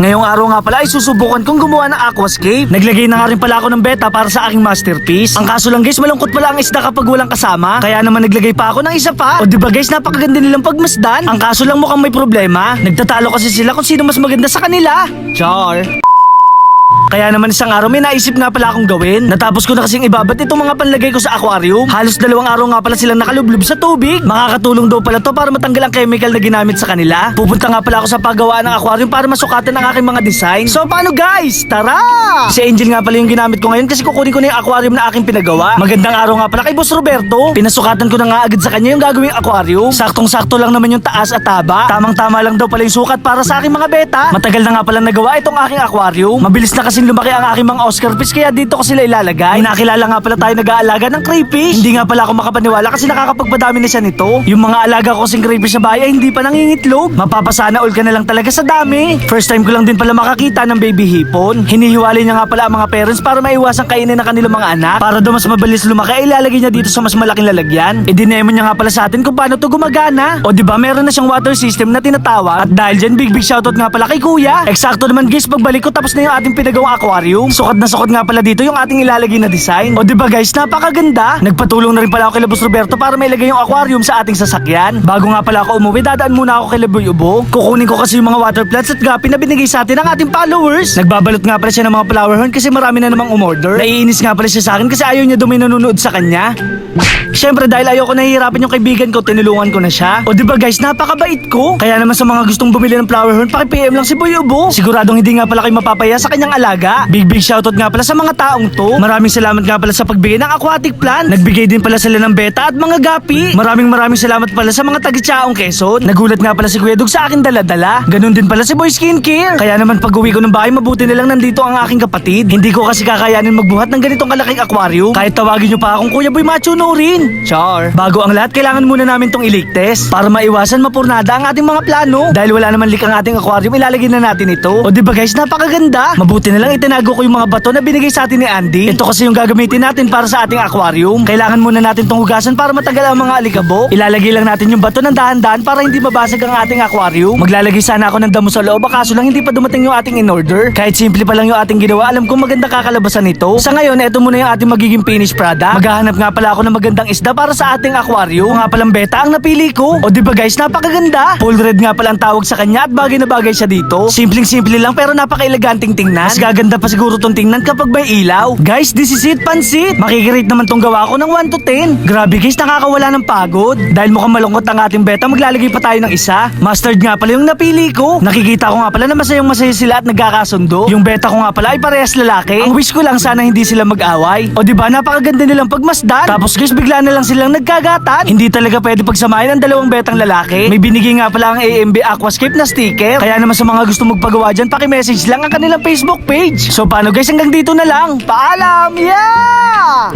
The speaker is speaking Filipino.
Ngayong araw nga pala ay susubukan kong gumawa ng aquascape. Naglagay na nga rin pala ako ng beta para sa aking masterpiece. Ang kaso lang guys, malungkot pala ang isda kapag walang kasama. Kaya naman naglagay pa ako ng isa pa. O di ba guys, napakaganda nilang pagmasdan. Ang kaso lang mukhang may problema. Nagtatalo kasi sila kung sino mas maganda sa kanila. Char. Kaya naman isang araw may naisip nga pala akong gawin. Natapos ko na kasing ibabat itong mga panlagay ko sa aquarium. Halos dalawang araw nga pala silang nakalublob sa tubig. Makakatulong daw pala to para matanggal ang chemical na ginamit sa kanila. Pupunta nga pala ako sa paggawaan ng aquarium para masukatan ang aking mga design. So paano guys? Tara! Si Angel nga pala yung ginamit ko ngayon kasi kukunin ko na yung aquarium na aking pinagawa. Magandang araw nga pala kay Boss Roberto. Pinasukatan ko na nga agad sa kanya yung gagawing aquarium. Saktong-sakto lang naman yung taas at taba. Tamang-tama lang daw pala yung sukat para sa aking mga beta. Matagal na nga pala nagawa itong aking aquarium. Mabilis na kasing lumaki ang aking mga Oscar fish kaya dito ko sila ilalagay. Nakilala nga pala tayo nag-aalaga ng crayfish. Hindi nga pala ako makapaniwala kasi nakakapagpadami na siya nito. Yung mga alaga ko kasing crayfish sa bahay ay hindi pa nangingitlog. Mapapasana all ka na lang talaga sa dami. First time ko lang din pala makakita ng baby hipon. Hinihiwalay niya nga pala ang mga parents para maiwasan kainin ng kanilang mga anak. Para daw mas mabilis lumaki ay ilalagay niya dito sa mas malaking lalagyan. E dinemo niya nga pala sa atin kung paano to gumagana. O di ba meron na siyang water system na tinatawag. At dahil dyan big big shoutout nga pala kay kuya. Eksakto naman guys pagbalik ko tapos na yung ating pinagawang aquarium. Sukat na sukat nga pala dito yung ating ilalagay na design. O di ba guys napakaganda. Nagpatulong na rin pala ako kay Labos Roberto para mailagay yung aquarium sa ating sasakyan. Bago nga pala ako umuwi dadaan muna ako kay Laboy Ubo. Kukunin ko kasi yung mga water plants at gapi na binigay sa atin ng ating followers. Nagbabalot nga pala siya ng mga flower horn kasi marami na namang umorder. Naiinis nga pala siya sa akin kasi ayaw niya may nanonood sa kanya. Siyempre dahil ayoko nahihirapan yung kaibigan ko, tinulungan ko na siya. O di ba guys, napakabait ko. Kaya naman sa mga gustong bumili ng flower horn, paki-PM lang si Boy Ubo. Siguradong hindi nga pala kayo mapapaya sa kanyang alaga. Big big shoutout nga pala sa mga taong to. Maraming salamat nga pala sa pagbigay ng aquatic plant. Nagbigay din pala sila ng beta at mga gapi. Maraming maraming salamat pala sa mga taga-Chaong Quezon. Nagulat nga pala si Kuya Dug sa akin dala-dala. Ganun din pala si Boy Skincare. Kaya naman pag uwi ko ng bahay, mabuti na lang nandito ang aking kapatid. Hindi ko kasi kakayanin magbuhat ng ganitong kalaking aquarium. Kahit tawagin nyo pa akong Kuya Boy Macho no rin. Char. Bago ang lahat, kailangan muna namin tong iligtes para maiwasan mapurnada ang ating mga plano. Dahil wala naman leak ang ating aquarium, ilalagay na natin ito. O di ba guys, napakaganda. Mabuti na lang itinago ko yung mga bato na binigay sa atin ni Andy. Ito kasi yung gagamitin natin para sa ating aquarium. Kailangan muna natin tong hugasan para matanggal ang mga alikabok. Ilalagay lang natin yung bato ng dahan-dahan para hindi mabasag ang ating aquarium. Maglalagay sana ako ng damo sa loob, kaso lang hindi pa dumating yung ating in order. Kahit simple pa lang yung ating ginawa, alam kong maganda kakalabasan nito. Sa ngayon, ito muna yung ating magiging finished product. Maghahanap nga pala ako ng magandang isda para sa ating aquarium. Nga palang beta ang napili ko. O di ba guys, napakaganda. Full red nga pala ang tawag sa kanya at bagay na bagay siya dito. Simpleng-simple lang pero napaka-eleganting tingnan. Mas gaganda pa siguro tong tingnan kapag may ilaw. Guys, this is it, pansit. Makikirate naman tong gawa ko ng 1 to 10. Grabe guys, nakakawala ng pagod. Dahil mukhang malungkot ang ating beta, maglalagay pa tayo ng isa. Mustard nga pala yung napili ko. Nakikita ko nga pala na masayang masaya sila at nagkakasundo. Yung beta ko nga pala ay parehas lalaki. Ang wish ko lang sana hindi sila mag-away. O di ba napakaganda nilang pagmasdan. Tapos guys, bigla na lang silang nagkagatan. Hindi talaga pwede pagsamahin ang dalawang betang lalaki. May binigay nga pala ang AMB Aquascape na sticker. Kaya naman sa mga gusto magpagawa dyan, paki-message lang ang kanilang Facebook page. So paano guys, hanggang dito na lang. Paalam! Yeah!